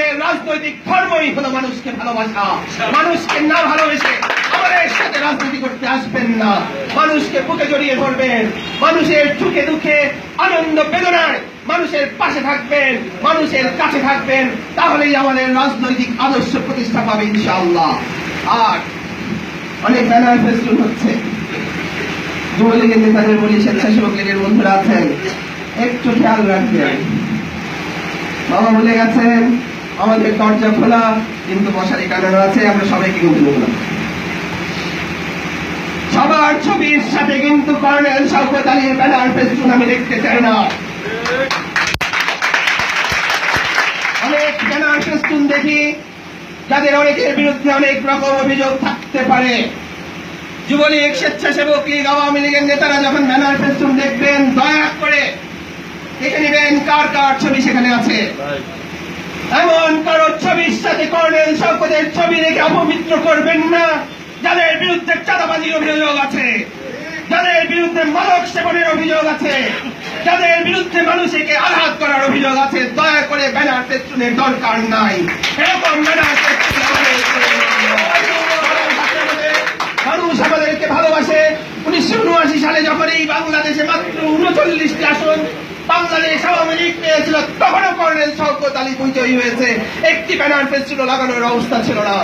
আমাদের রাজনৈতিক ধর্মই হলো মানুষকে ভালোবাসা। মানুষকে না ভালোবেসে আমাদের সাথে রাজনীতি করতে আসবেন না। মানুষকে বুকে জড়িয়ে ধরবেন। মানুষের সুখে দুঃখে আনন্দ বেদনায় মানুষের পাশে থাকবেন, মানুষের কাছে থাকবেন। তাহলেই আমাদের রাজনৈতিক আদর্শ প্রতিষ্ঠা পাবে ইনশাআল্লাহ। আর অনেক ব্যানার ফেস্টুন হচ্ছে। যুবলীগের নেতাদের বলি স্বেচ্ছাসেবক লীগের বন্ধুরা আছেন। একটু খেয়াল রাখবেন। বাবা বলে গেছেন আমাদের দরজা খোলা, কিন্তু মশারি টানানো আছে, আমরা সবাইকে কিন্তু বললাম সবার ছবির সাথে কিন্তু কর্নেল শওকত আলীর ব্যানার ফেস্টুন আমি দেখতে চাই না। দেখি অনেকের বিরুদ্ধে অনেক রকম অভিযোগ থাকতে পারে। যুবলীগ স্বেচ্ছাসেবক আওয়ামী লীগের নেতারা দেখবেন, দয়া করে দেখে নেবেন কার কার ছবি সেখানে আছে। এমন কারও ছবির সাথে কর্নেল শওকতের ছবি রেখে অপবিত্র করবেন না। যাদের বিরুদ্ধে চাঁদাবাজির অভিযোগ আছে, যাদের বিরুদ্ধে মাদক সেবনের অভিযোগ আছে, যাদের বিরুদ্ধে মানুষকে আঘাত করার অভিযোগ আছে, দয়া করে ব্যানার পেস্টুনের দরকার নাই। এরকম ব্যানার মানুষ আমাদেরকে ভালোবাসে। উনিশশো উনআশি সালে যখন এই বাংলাদেশে মাত্র উনচল্লিশটি আসন একটি লাগানোর অবস্থা ছিল না।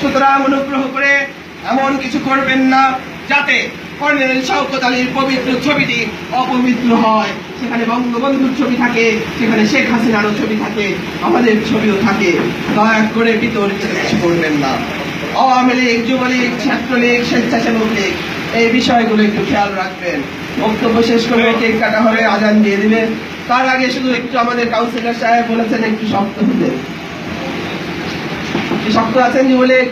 সুতরাং অনুগ্রহ করে এমন কিছু করবেন না, যাতে কর্নেল শওকত আলীর পবিত্র ছবিটি অপবিত্র হয়। সেখানে বঙ্গবন্ধুর ছবি থাকে, সেখানে শেখ হাসিনারও ছবি থাকে, আমাদের ছবিও থাকে। দয়া করে বিতর্কিত কিছু করবেন না। আওয়ামী লীগ, যুবলীগ, ছাত্রলীগ, স্বেচ্ছাসেবক লীগ, এই বিষয়গুলো একটু খেয়াল রাখবেন। বক্তব্য শেষ করে কেক কাটা হবে আজান দিয়ে দিবে তার আগে শুধু একটু আমাদের কাউন্সিলর সাহেব বলেছেন একটু শক্ত হতে। শক্ত আছেন যুবলীগ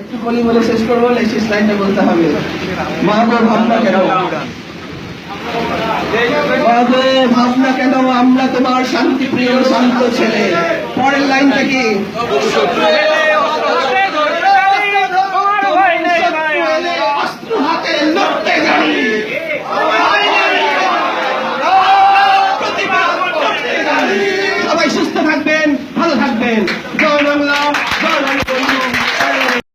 একটু বলি বলে শেষ শেষ লাইনটা বলতে হবে। ভাবনা কেন? কেন? আমরা তোমার শান্তি প্রিয় শান্ত ছেলে। পরের লাইনটা কি? Amen.